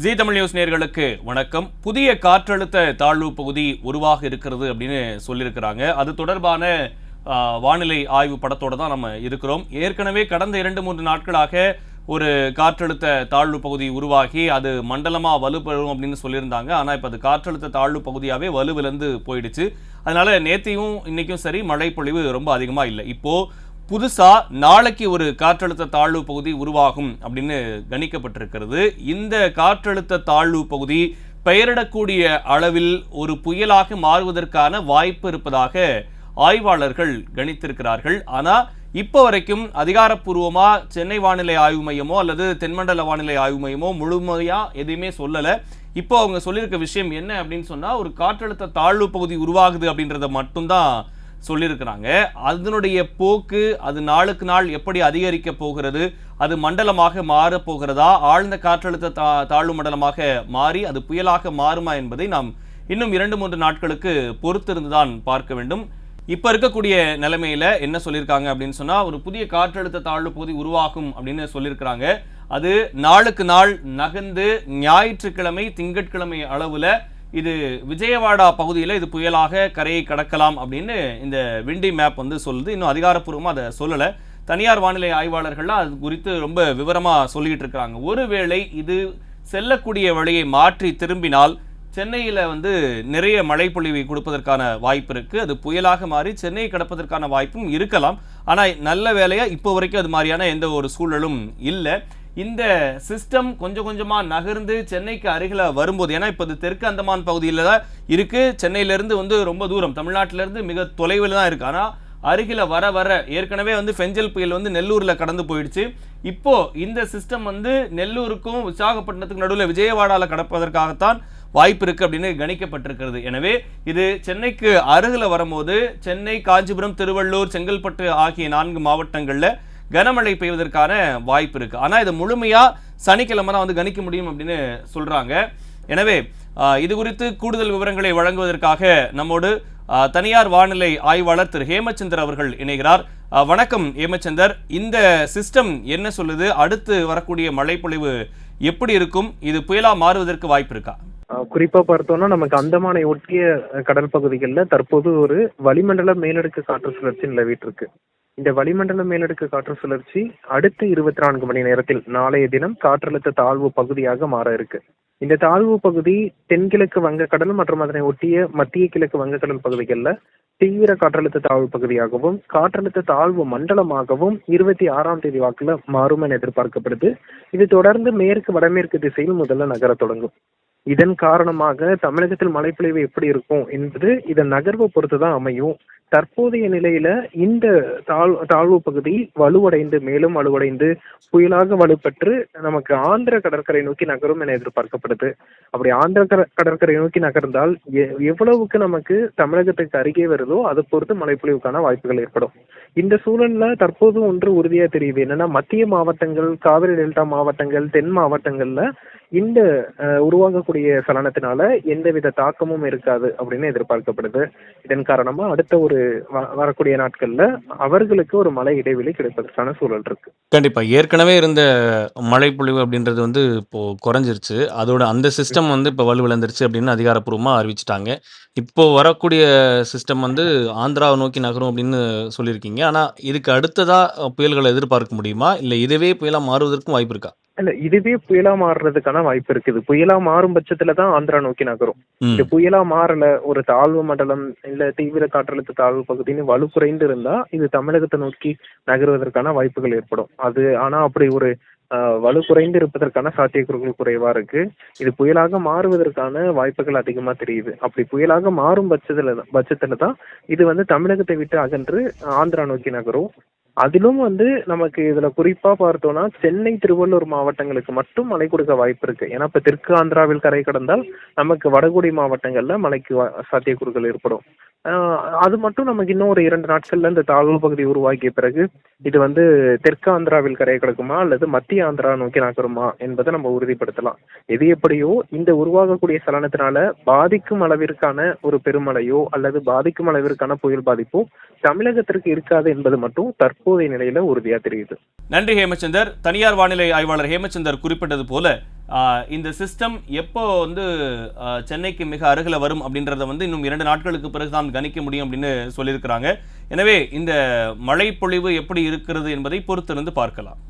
G Tamil news நேர்களுக்கு வணக்கம். புதிய காற்றழுத்த தாழ்வு பகுதி உருவாக இருக்கிறது அப்படின்னு சொல்லியிருக்கிறாங்க. அது தொடர்பான வானிலை ஆய்வு படத்தோட தான் நம்ம இருக்கிறோம். ஏற்கனவே கடந்த இரண்டு மூன்று நாட்களாக ஒரு காற்றழுத்த தாழ்வு பகுதி உருவாகி அது மண்டலமாக வலுப்பெறும் அப்படின்னு சொல்லியிருந்தாங்க. ஆனால் இப்போ அது காற்றழுத்த தாழ்வு பகுதியாகவே வலுவிலேருந்து போயிடுச்சு. அதனால் நேற்றையும் இன்றைக்கும் சரி மழை பொழிவு ரொம்ப அதிகமாக இல்லை. இப்போது புதுசாக நாளைக்கு ஒரு காற்றழுத்த தாழ்வு பகுதி உருவாகும் அப்படின்னு கணிக்கப்பட்டிருக்கிறது. இந்த காற்றழுத்த தாழ்வு பகுதி பெயரிடக்கூடிய அளவில் ஒரு புயலாக மாறுவதற்கான வாய்ப்பு இருப்பதாக ஆய்வாளர்கள் கணித்திருக்கிறார்கள். ஆனால் இப்போ வரைக்கும் அதிகாரப்பூர்வமாக சென்னை வானிலை ஆய்வு மையமோ அல்லது தென்மண்டல வானிலை ஆய்வு மையமோ முழுமையாக எதுவுமே சொல்லலை. இப்போ அவங்க சொல்லியிருக்க விஷயம் என்ன அப்படின்னு சொன்னால் ஒரு காற்றழுத்த தாழ்வு பகுதி உருவாகுது அப்படின்றத மட்டும்தான் சொல்லியிருக்கிறாங்க. அதனுடைய போக்கு அது நாளுக்கு நாள் எப்படி அதிகரிக்க போகிறது அது மண்டலமாக மாறப் போகிறதா ஆழ்ந்த காற்றழுத்த தா தாழ்வு மண்டலமாக மாறி அது புயலாக மாறுமா என்பதை நாம் இன்னும் இரண்டு மூன்று நாட்களுக்கு பொறுத்திருந்துதான் பார்க்க வேண்டும். இப்போ இருக்கக்கூடிய நிலைமையில் என்ன சொல்லியிருக்காங்க அப்படின்னு சொன்னால் ஒரு புதிய காற்றழுத்த தாழ்வு பகுதி உருவாகும் அப்படின்னு சொல்லியிருக்கிறாங்க. அது நாளுக்கு நாள் நகர்ந்து ஞாயிற்றுக்கிழமை திங்கட்கிழமை அளவில் இது விஜயவாடா பகுதியில் இது புயலாக கரையை கடக்கலாம் அப்படின்னு இந்த விண்டி மேப் வந்து சொல்லுது. இன்னும் அதிகாரப்பூர்வமாக அதை சொல்லலை. தனியார் வானிலை ஆய்வாளர்கள்லாம் அது குறித்து ரொம்ப விவரமாக சொல்லிகிட்டு இருக்காங்க. ஒருவேளை இது செல்லக்கூடிய வழியை மாற்றி திரும்பினால் சென்னையில் வந்து நிறைய மழை பொழிவை கொடுப்பதற்கான வாய்ப்பு இருக்குது அது புயலாக மாறி சென்னையை கடப்பதற்கான வாய்ப்பும் இருக்கலாம். ஆனால் நல்ல வேலையாக இப்போ வரைக்கும் அது மாதிரியான எந்த ஒரு சூழலும் இல்லை. இந்த சிஸ்டம் கொஞ்சம் கொஞ்சமாக நகர்ந்து சென்னைக்கு அருகில் வரும்போது ஏன்னா இப்போ இது தெற்கு அந்தமான் பகுதியில் தான் இருக்குது சென்னையிலேருந்து வந்து ரொம்ப தூரம். தமிழ்நாட்டிலேருந்து மிக தொலைவில் தான் இருக்குது ஆனால் அருகில் வர வர ஏற்கனவே வந்து ஃபெஞ்சல் புயல் வந்து நெல்லூரில் கடந்து போயிடுச்சு. இப்போது இந்த சிஸ்டம் வந்து நெல்லூருக்கும் விசாகப்பட்டினத்துக்கு நடுவில் விஜயவாடாவில் கடப்பதற்காகத்தான் வாய்ப்பு இருக்குது அப்படின்னு கணிக்கப்பட்டிருக்கிறது. எனவே இது சென்னைக்கு அருகில் வரும்போது சென்னை காஞ்சிபுரம் திருவள்ளூர் செங்கல்பட்டு ஆகிய நான்கு மாவட்டங்களில் கனமழை பெய்வதற்கான வாய்ப்பு இருக்கு. ஆனா இதை முழுமையா சனிக்கிழமை தான் வந்து கணிக்க முடியும் அப்படின்னு சொல்றாங்க. எனவே இது குறித்து கூடுதல் விவரங்களை வழங்குவதற்காக நம்மோடு தனியார் வானிலை ஆய்வாளர் திரு. ஹேமச்சந்தர் அவர்கள் இணைகிறார். வணக்கம் ஹேமச்சந்தர். இந்த சிஸ்டம் என்ன சொல்லுது? அடுத்து வரக்கூடிய மழைப்பொழிவு எப்படி இருக்கும்? இது புயலா மாறுவதற்கு வாய்ப்பு இருக்கா? அஹ் குறிப்பா பார்த்தோம்னா நமக்கு அந்தமானை ஒட்டிய கடல் பகுதிகளில் தற்போது ஒரு வளிமண்டல மேலடுக்கு காற்று சுழற்சி நிலவிட்டு இருக்கு. இந்த வளிமண்டல மேலடுக்கு காற்று சுழற்சி அடுத்த இருபத்தி நான்கு மணி நேரத்தில் நாளைய தினம் காற்றழுத்த தாழ்வு பகுதியாக மாற இருக்கு. இந்த தாழ்வு பகுதி தென்கிழக்கு வங்கக்கடல் மற்றும் அதனை ஒட்டிய மத்திய கிழக்கு வங்கக்கடல் பகுதிகளில் தீவிர காற்றழுத்த தாழ்வு பகுதியாகவும் காற்றழுத்த தாழ்வு மண்டலமாகவும் இருபத்தி ஆறாம் தேதி வாக்குல மாறும் என எதிர்பார்க்கப்படுது. இது தொடர்ந்து மேற்கு வடமேற்கு திசையில் முதல்ல நகரத் தொடங்கும். இதன் காரணமாக தமிழகத்தில் மழைப்பொழிவு எப்படி இருக்கும் என்பது இதன் நகர்வை பொறுத்து தான் அமையும். தற்போதைய நிலையில இந்த தாழ் தாழ்வு பகுதி வலுவடைந்து மேலும் வலுவடைந்து புயலாக வலுப்பெற்று நமக்கு ஆந்திர கடற்கரை நோக்கி நகரும் என எதிர்பார்க்கப்படுது. அப்படி ஆந்திர கடற்கரை நோக்கி நகர்ந்தால் எ- எவ்வளவுக்கு நமக்கு தமிழகத்துக்கு அருகே வருதோ அதை பொறுத்து மழைப்பொழிவுக்கான வாய்ப்புகள் ஏற்படும். இந்த சூழல்ல தற்போது ஒன்று உறுதியா தெரியுது. என்னன்னா மத்திய மாவட்டங்கள் காவிரி டெல்டா மாவட்டங்கள் தென் மாவட்டங்கள்ல இந்த உருவாகக்கூடிய சலனத்தினால எந்தவித தாக்கமும் இருக்காது அப்படின்னு எதிர்பார்க்கப்படுது. இதன் காரணமா அடுத்த ஒரு வ- வரக்கூடிய நாட்கள்ல அவர்களுக்கு ஒரு மழை இடைவெளி கிடைப்பதற்கான சூழல் இருக்கு. கண்டிப்பா. ஏற்கனவே இருந்த மழைப்பொழிவு அப்படின்றது வந்து இப்போ குறைஞ்சிருச்சு. அதோட அந்த சிஸ்டம் வந்து இப்போ வலுவிழந்துருச்சு அப்படின்னு அதிகாரப்பூர்வமாக அறிவிச்சிட்டாங்க. இப்போ வரக்கூடிய சிஸ்டம் வந்து ஆந்திராவை நோக்கி நகரும் அப்படின்னு சொல்லியிருக்கீங்க. ஆனால் இதுக்கு அடுத்ததா புயல்களை எதிர்பார்க்க முடியுமா? இல்லை இதுவே புயலாக மாறுவதற்கும் வாய்ப்பு இருக்கா? இல்ல இதுவே புயலா மாறுறதுக்கான வாய்ப்பு இருக்குது. புயலா மாறும் பட்சத்துல தான் ஆந்திரா நோக்கி நகரும். இது புயலா மாறல ஒரு தாழ்வு மண்டலம் இல்ல தீவிர காற்றழுத்த தாழ்வு பகுதின்னு வலு குறைந்து இருந்தா இது தமிழகத்தை நோக்கி நகருவதற்கான வாய்ப்புகள் ஏற்படும். அது ஆனா அப்படி ஒரு வலு குறைந்து இருப்பதற்கான சாத்தியக்கூறுகள் குறைவா இருக்கு. இது புயலாக மாறுவதற்கான வாய்ப்புகள் அதிகமா தெரியுது. அப்படி புயலாக மாறும் பட்சத்துல பட்சத்துல தான் இது வந்து தமிழகத்தை விட்டு அகன்று ஆந்திரா நோக்கி நகரும். அதிலும் வந்து நமக்கு இதுல குறிப்பா பார்த்தோம்னா சென்னை திருவள்ளூர் மாவட்டங்களுக்கு மட்டும் மழை கொடுக்க வாய்ப்பு இருக்கு. ஏன்னா இப்ப தெற்கு ஆந்திராவில் கரை கடந்தால் நமக்கு வடகுடி மாவட்டங்கள்ல மழைக்கு வா- சாத்தியக்கூறுகள் ஏற்படும். அது மட்டும் நமக்கு இன்னும் ஒரு இரண்டு நாட்கள்ல இந்த தாழ்வு பகுதி உருவாக்கிய பிறகு இது வந்து தெற்கு ஆந்திராவில் கரையை கிடக்குமா அல்லது மத்திய ஆந்திரா நோக்கி நகருமா என்பதை நம்ம உறுதிப்படுத்தலாம். எது எப்படியோ இந்த உருவாகக்கூடிய சலனத்தினால பாதிக்கும் அளவிற்கான ஒரு பெருமழையோ அல்லது பாதிக்கும் அளவிற்கான புயல் பாதிப்போ தமிழகத்திற்கு இருக்காது என்பது மட்டும் தற்போதைய நிலையில உறுதியா தெரியுது. நன்றி ஹேமச்சந்தர். தனியார் வானிலை ஆய்வாளர் ஹேமச்சந்தர் குறிப்பிட்டது போல இந்த சிஸ்டம் எப்போ வந்து சென்னைக்கு மிக அருகில் வரும் அப்படின்றத வந்து இன்னும் இரண்டு நாட்களுக்கு பிறகு தான் கணிக்க முடியும் அப்படின்னு சொல்லியிருக்கிறாங்க. எனவே இந்த மழை பொழிவு எப்படி இருக்கிறது என்பதை பொறுத்திருந்து பார்க்கலாம்.